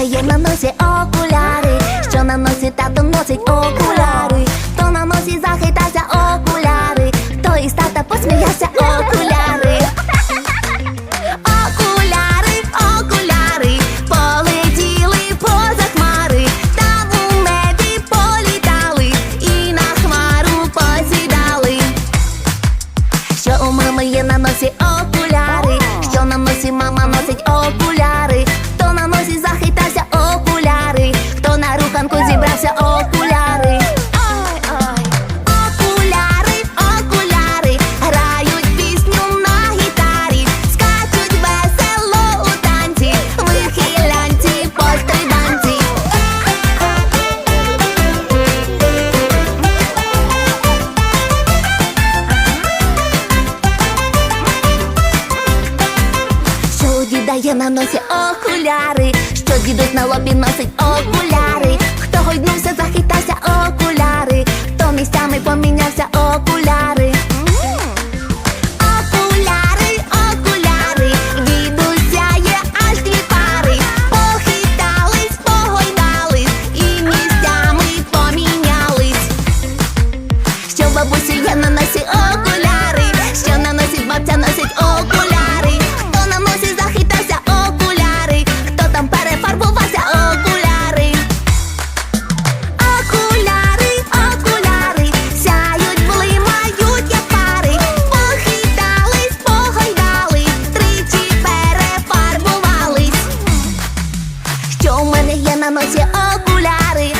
дає на носі окуляри, що наносить, носі тато носить окуляри. має на носі окуляри, що дідусь на лобі носить окуляри, хто гойднувся, захитався окуляри, хто місцями помінявся окуляри. Окуляри, окуляри, дідуся є. Похитались, погойдались і місцями помінялись. надягнемо ці окуляри.